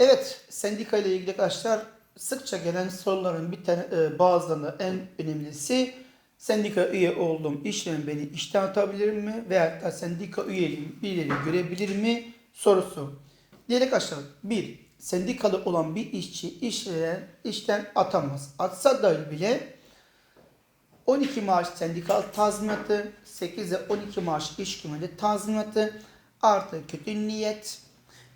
Evet, sendika ile ilgili arkadaşlar sıkça gelen soruların bir tane e, en önemlisi sendika üye olduğum işlem beni işten atabilir mi veya da sendika üyeliğim birileri görebilir mi sorusu. Diğer arkadaşlar bir sendikalı olan bir işçi işveren işten atamaz. Atsa dahi bile 12 maaş sendikal tazminatı, 8 ile 12 maaş iş güveni tazminatı, artı kötü niyet,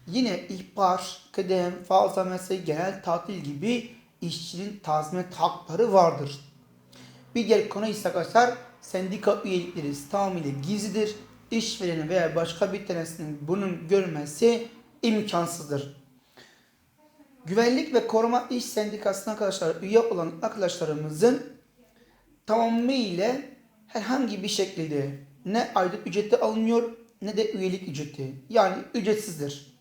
yine ihbar, kıdem, fazla mesai, genel tatil gibi işçinin tazminat hakları vardır. Bir diğer konu ise arkadaşlar sendika üyelikleri tamamıyla gizlidir. İşverenin veya başka bir tanesinin bunun görmesi imkansızdır. Güvenlik ve Koruma İş Sendikası'na arkadaşlar üye olan arkadaşlarımızın tamamıyla herhangi bir şekilde ne aylık ücreti alınıyor ne de üyelik ücreti. Yani ücretsizdir.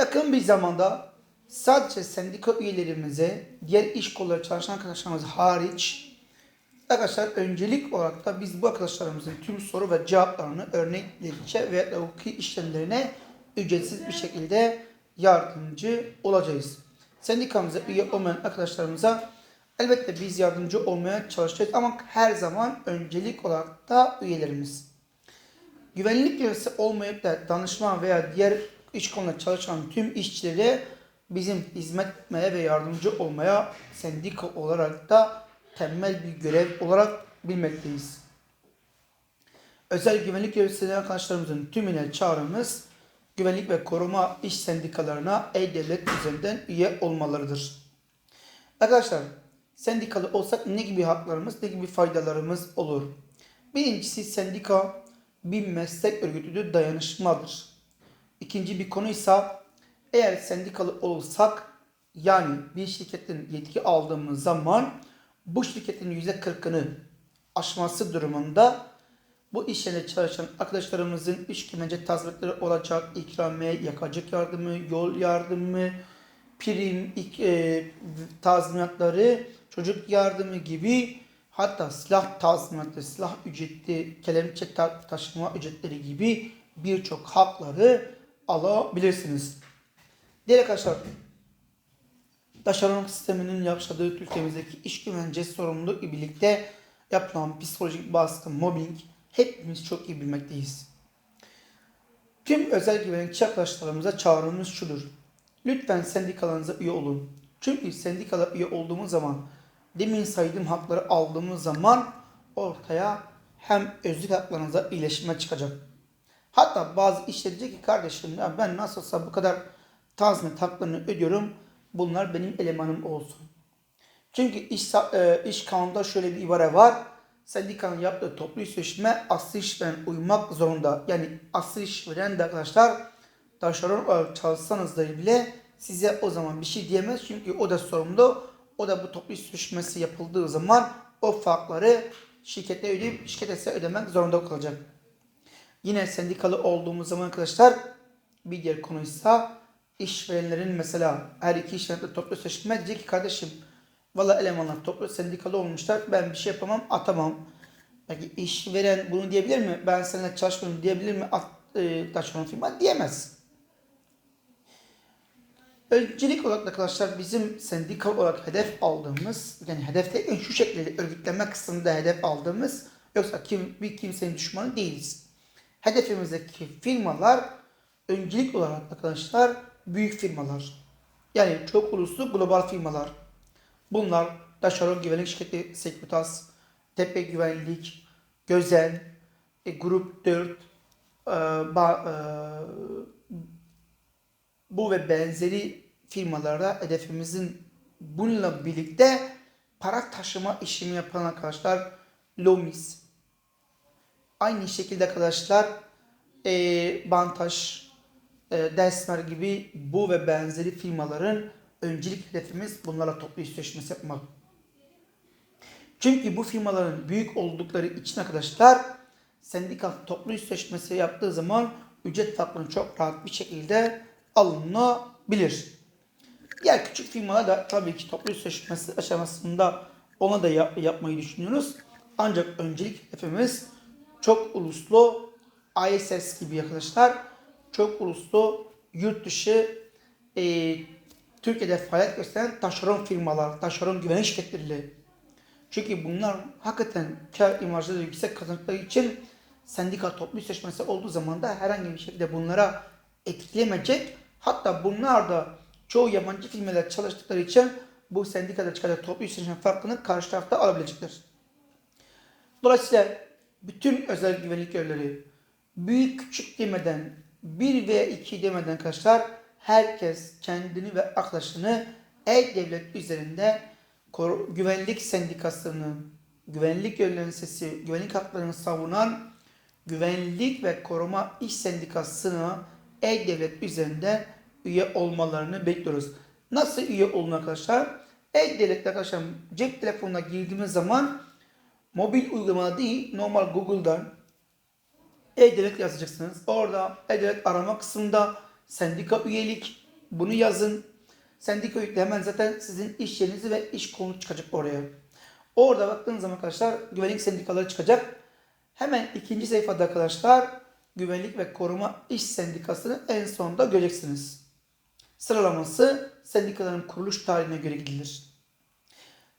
Yakın bir zamanda sadece sendika üyelerimize diğer iş kolları çalışan arkadaşlarımız hariç arkadaşlar öncelik olarak da biz bu arkadaşlarımızın tüm soru ve cevaplarını örneklerice ve hukuki işlemlerine ücretsiz bir şekilde yardımcı olacağız. Sendikamıza üye olmayan arkadaşlarımıza elbette biz yardımcı olmaya çalışacağız ama her zaman öncelik olarak da üyelerimiz. Güvenlik görevlisi olmayıp da danışman veya diğer iş konuda çalışan tüm işçilere bizim hizmet etmeye ve yardımcı olmaya sendika olarak da temel bir görev olarak bilmekteyiz. Özel güvenlik görevlisi arkadaşlarımızın tümüne çağrımız güvenlik ve koruma iş sendikalarına e-devlet üzerinden üye olmalarıdır. Arkadaşlar sendikalı olsak ne gibi haklarımız, ne gibi faydalarımız olur? Birincisi sendika bir meslek örgütüdür, dayanışmadır. İkinci bir konu ise eğer sendikalı olsak yani bir şirketin yetki aldığımız zaman bu şirketin %40'ını aşması durumunda bu iş yerinde çalışan arkadaşlarımızın iş güvence tazminatları olacak, ikramiye, yakacak yardımı, yol yardımı, prim, ik- e, tazminatları, çocuk yardımı gibi hatta silah tazminatı, silah ücreti, kelepçe ta- taşıma ücretleri gibi birçok hakları alabilirsiniz. Diğer arkadaşlar, taşeron sisteminin yaşadığı Türkiye'mizdeki iş güvence sorumluluğu ile birlikte yapılan psikolojik baskı, mobbing hepimiz çok iyi bilmekteyiz. Tüm özel güvenlikçi arkadaşlarımıza çağrımız şudur. Lütfen sendikalarınıza üye olun. Çünkü sendikala üye olduğumuz zaman demin saydığım hakları aldığımız zaman ortaya hem özlük haklarınıza iyileşme çıkacak. Hatta bazı işler diyecek ki kardeşim ya ben nasılsa bu kadar tazminat haklarını ödüyorum. Bunlar benim elemanım olsun. Çünkü iş, e, iş kanununda şöyle bir ibare var. Sendikanın yaptığı toplu sözleşme aslı işveren uymak zorunda. Yani aslı işveren de arkadaşlar taşeron olarak çalışsanız da bile size o zaman bir şey diyemez. Çünkü o da sorumlu. O da bu toplu sözleşmesi yapıldığı zaman o farkları şirkete ödeyip şirkete ödemek zorunda kalacak. Yine sendikalı olduğumuz zaman arkadaşlar bir diğer konuysa işverenlerin mesela her iki işverenle toplu sözleşme diyecek ki kardeşim valla elemanlar toplu sendikalı olmuşlar ben bir şey yapamam atamam. Peki işveren bunu diyebilir mi? Ben seninle çalışmıyorum diyebilir mi? At, e, taşeron firma diyemez. Öncelik olarak arkadaşlar bizim sendikal olarak hedef aldığımız yani hedef derken şu şekilde örgütlenme kısmında hedef aldığımız yoksa kim, bir kimsenin düşmanı değiliz. Hedefimizdeki firmalar öncelik olarak arkadaşlar büyük firmalar. Yani çok uluslu global firmalar. Bunlar Taşeron Güvenlik Şirketi Sekuritas, Tepe Güvenlik, Gözel, e, Grup 4, e, ba, e, bu ve benzeri firmalarda hedefimizin bununla birlikte para taşıma işimi yapan arkadaşlar Lomis. Aynı şekilde arkadaşlar e, Bantaş, e, Desmer gibi bu ve benzeri firmaların öncelik hedefimiz bunlarla toplu iş yapmak. Çünkü bu firmaların büyük oldukları için arkadaşlar sendikal toplu iş yaptığı zaman ücret farkını çok rahat bir şekilde alınabilir. Diğer küçük firmalar da tabii ki toplu sözleşmesi aşamasında ona da yap- yapmayı düşünüyoruz. Ancak öncelik hedefimiz çok uluslu ISS gibi arkadaşlar çok uluslu yurt dışı e, Türkiye'de faaliyet gösteren taşeron firmalar, taşeron güvenlik şirketleriyle. Çünkü bunlar hakikaten kar imajları yüksek kazandıkları için sendika toplu seçmesi olduğu zaman da herhangi bir şekilde bunlara etkilemeyecek. Hatta bunlar da çoğu yabancı firmalar çalıştıkları için bu sendikada çıkacak toplu seçme farkını karşı tarafta alabilecekler. Dolayısıyla bütün özel güvenlik görevlileri büyük küçük demeden bir veya iki demeden arkadaşlar herkes kendini ve arkadaşını e-devlet üzerinde güvenlik sendikasının, güvenlik görevlilerinin sesi, güvenlik haklarını savunan güvenlik ve koruma iş sendikasına e-devlet üzerinde üye olmalarını bekliyoruz. Nasıl üye olun arkadaşlar? E-devlet arkadaşlar cep telefonuna girdiğimiz zaman mobil uygulama değil normal Google'dan e-devlet yazacaksınız. Orada e-devlet arama kısmında sendika üyelik bunu yazın. Sendika üyelikte hemen zaten sizin iş yerinizi ve iş konu çıkacak oraya. Orada baktığınız zaman arkadaşlar güvenlik sendikaları çıkacak. Hemen ikinci sayfada arkadaşlar güvenlik ve koruma iş sendikasını en sonda göreceksiniz. Sıralaması sendikaların kuruluş tarihine göre gidilir.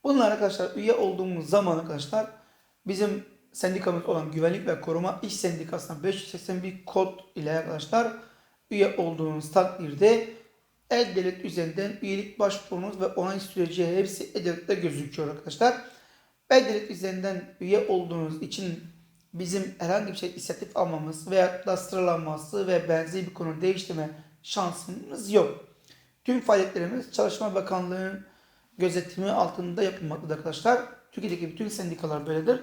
Bunlar arkadaşlar üye olduğumuz zaman arkadaşlar bizim sendikamız olan Güvenlik ve Koruma İş Sendikası'na 581 kod ile arkadaşlar üye olduğunuz takdirde E-Devlet üzerinden üyelik başvurunuz ve onay süreci hepsi E-Devlet'te gözüküyor arkadaşlar. E-Devlet üzerinden üye olduğunuz için bizim herhangi bir şey inisiyatif almamız veya da sıralanması ve benzeri bir konu değiştirme şansımız yok. Tüm faaliyetlerimiz Çalışma Bakanlığı'nın gözetimi altında yapılmaktadır arkadaşlar. Türkiye'deki bütün sendikalar böyledir.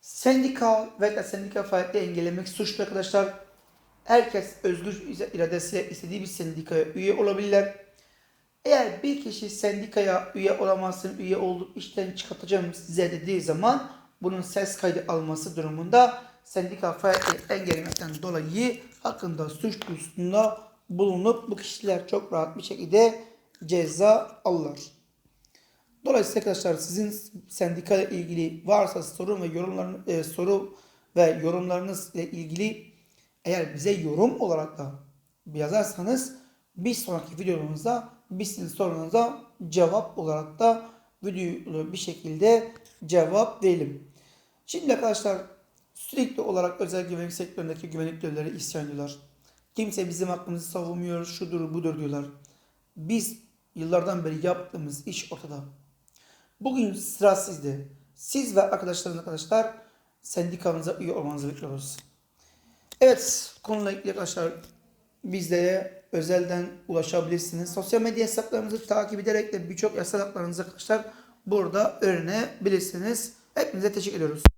Sendika ve sendika faaliyetleri engellemek suçlu arkadaşlar. Herkes özgür iradesiyle istediği bir sendikaya üye olabilirler. Eğer bir kişi sendikaya üye olamazsın, üye olup işten çıkartacağım size dediği zaman bunun ses kaydı alması durumunda sendika faaliyetleri engellemekten dolayı hakkında suç duyurusunda bulunup bu kişiler çok rahat bir şekilde ceza alırlar. Dolayısıyla arkadaşlar sizin sendika ile ilgili varsa sorun ve yorumların e, soru ve yorumlarınız ile ilgili eğer bize yorum olarak da yazarsanız bir sonraki videomuzda biz sizin sorunuza cevap olarak da videolu bir şekilde cevap verelim. Şimdi arkadaşlar sürekli olarak özel güvenlik sektöründeki güvenlik görevlileri isyan ediyorlar. Kimse bizim hakkımızı savunmuyor, şudur budur diyorlar. Biz yıllardan beri yaptığımız iş ortada. Bugün sıra sizde. Siz ve arkadaşlarınız arkadaşlar sendikamıza üye olmanızı bekliyoruz. Evet konuyla ilgili arkadaşlar bizlere özelden ulaşabilirsiniz. Sosyal medya hesaplarımızı takip ederek de birçok yasal haklarınızı arkadaşlar burada öğrenebilirsiniz. Hepinize teşekkür ediyoruz.